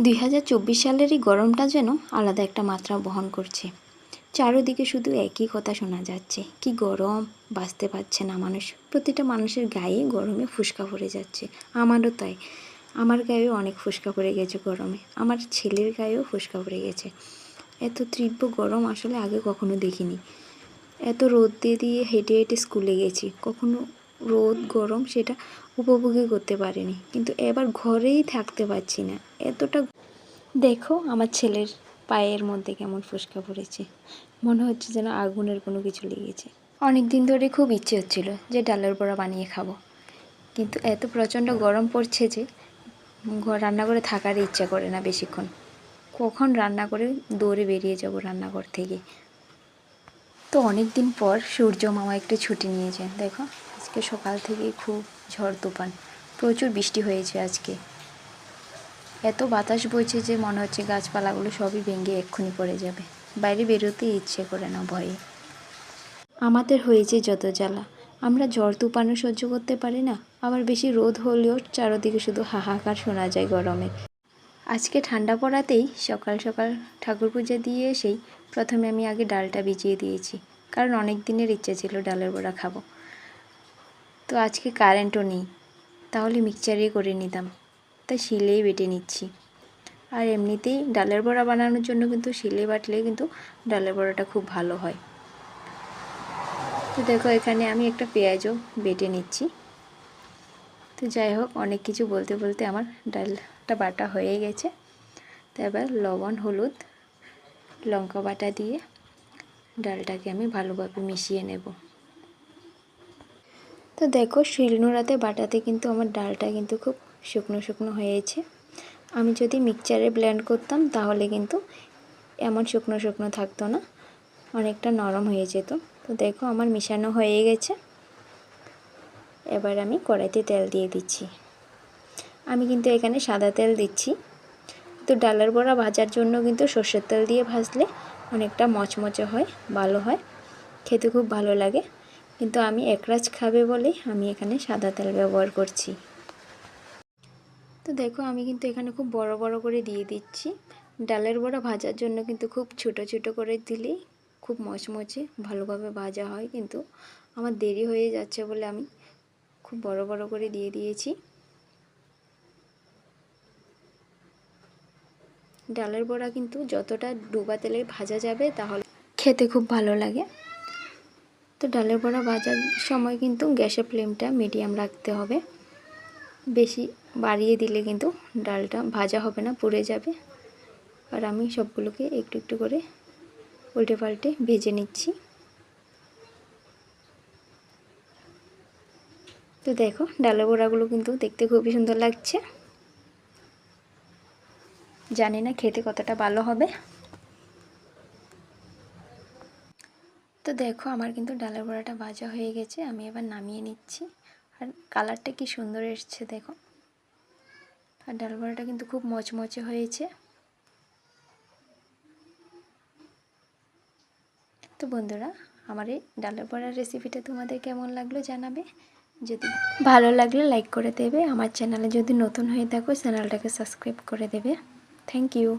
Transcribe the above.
দুই চব্বিশ সালেরই গরমটা যেন আলাদা একটা মাত্রা বহন করছে। চারোদিকে শুধু একই কথা শোনা যাচ্ছে, কি গরম, বাঁচতে পারছে না মানুষ। প্রতিটা মানুষের গায়ে গরমে ফুসকা পড়ে যাচ্ছে। আমারও তাই। আমার গায়েও অনেক ফুসকা পড়ে গেছে গরমে। আমার ছেলের গায়েও ফুসকা পড়ে গেছে। এত তীব্র গরম আসলে আগে কখনো দেখিনি। এত রোদ দিয়ে দিয়ে হেঁটে হেঁটে স্কুলে গেছি। কখনো রোদ, গরম সেটা উপভোগই করতে পারিনি। কিন্তু এবার ঘরেই থাকতে পারছি না। এতটা দেখো আমার ছেলের পায়ের মধ্যে কেমন ফুসকা পড়েছে। মনে হচ্ছে যেন আগুনের কোনো কিছু লেগেছে। অনেক দিন ধরে খুব ইচ্ছে হচ্ছিল যে ডালের বড়া বানিয়ে খাব। কিন্তু এত প্রচণ্ড গরম পড়ছে যে ঘর রান্না করে থাকার ইচ্ছা করে না বেশিক্ষণ। কখন রান্না করে দৌড়ে বেরিয়ে যাব রান্নাঘর থেকে? তো অনেক দিন পর সূর্য মামা একটু ছুটি নিয়েছে, দেখো। আজকে সকাল থেকে খুব ঝড় তুফান। প্রচুর বৃষ্টি হয়েছে আজকে। এত বাতাস বইছে যে মনে হচ্ছে গাছপালাগুলো সবই ভেঙে এক্ষুনি পড়ে যাবে। বাইরে বেরোতে ইচ্ছে করে না ভয়ে। আমাদের হয়েছে যত জ্বালা। আমরা ঝড় তুফানও সহ্য করতে পারি না। আবার বেশি রোদ হলেও চারদিকে শুধু হাহাকার শোনা যায় গরমে। আজকে ঠান্ডা পড়াতেই সকাল সকাল ঠাকুর পূজা দিয়ে এসেই প্রথমে আমি আগে ডালটা ভিজিয়ে দিয়েছি। কারণ অনেক দিনের ইচ্ছা ছিল ডালের বড়া খাব। তো আজকে কারেন্টও নেই। তাহলে মিক্সচারে করে নিতাম। তাই শিলেই বেটে নিচ্ছি। আর এমনিতেই ডালের বড়া বানানোর জন্য কিন্তু শিলে বাটলে কিন্তু ডালের বড়াটা খুব ভালো হয়। তো দেখো এখানে আমি একটা পেঁয়াজও বেটে নিচ্ছি। তো যাই হোক, অনেক কিছু বলতে বলতে আমার ডালটা বাটা হয়ে গেছে। তো এবার লবণ, হলুদ, লঙ্কা বাটা দিয়ে ডালটাকে আমি ভালোভাবে মিশিয়ে নেব। তো দেখো, শিলনোড়াতে বাটাতে কিন্তু আমার ডালটা কিন্তু খুব শুকনো শুকনো হয়েছে। আমি যদি মিক্সচারে ব্লেন্ড করতাম, তাহলে কিন্তু এমন শুকনো শুকনো থাকতো না, অনেকটা নরম হয়ে যেত। তো দেখো, আমার মিশানো হয়ে গেছে। এবার আমি কড়াইতে তেল দিয়ে দিচ্ছি। আমি কিন্তু এখানে সাদা তেল দিচ্ছি। তো ডালের বড়া ভাজার জন্য কিন্তু সর্ষের তেল দিয়ে ভাজলে অনেকটা মচমচে হয়, ভালো হয়, খেতে খুব ভালো লাগে। কিন্তু আমি একরাজ খাবে বলে আমি এখানে সাদা তেল ব্যবহার করছি। তো দেখো আমি কিন্তু এখানে খুব বড় বড় করে দিয়ে দিচ্ছি। ডালের বড়া ভাজার জন্য কিন্তু খুব ছোট ছোট করে দিলেই খুব মচমচে ভালোভাবে ভাজা হয় কিন্তু আমার দেরি হয়ে যাচ্ছে বলে আমি খুব বড় বড় করে দিয়ে দিয়েছি। ডালের বড়া কিন্তু যতটা ডুবা তেলে ভাজা যাবে তাহলে খেতে খুব ভালো লাগে। তো ডালের বড়া ভাজার সময় কিন্তু গ্যাসের ফ্লেমটা মিডিয়াম রাখতে হবে। বেশি বাড়িয়ে দিলে কিন্তু ডালটা ভাজা হবে না, পুড়ে যাবে। আর আমি সবগুলোকে একটু একটু করে উল্টে পাল্টে ভেজে নিচ্ছি। তো দেখো, ডালের বড়াগুলো কিন্তু দেখতে খুবই সুন্দর লাগছে। জানি না খেতে কতটা ভালো হবে। তো দেখো, আমার কিন্তু ডালের বড়াটা ভাজা হয়ে গেছে, আমি এবার নামিয়ে নিচ্ছি। আর কালারটা কি সুন্দর এসছে, দেখো। আর ডাল বড়াটা কিন্তু খুব মচমচে হয়েছে। তো বন্ধুরা, আমার এই ডালের বড়ার রেসিপিটা তোমাদের কেমন লাগল জানাবে? যদি ভালো লাগলে লাইক করে দেবে। আমার চ্যানেলে যদি নতুন হয়ে থাকো চ্যানেলটাকে সাবস্ক্রাইব করে দেবে। Thank you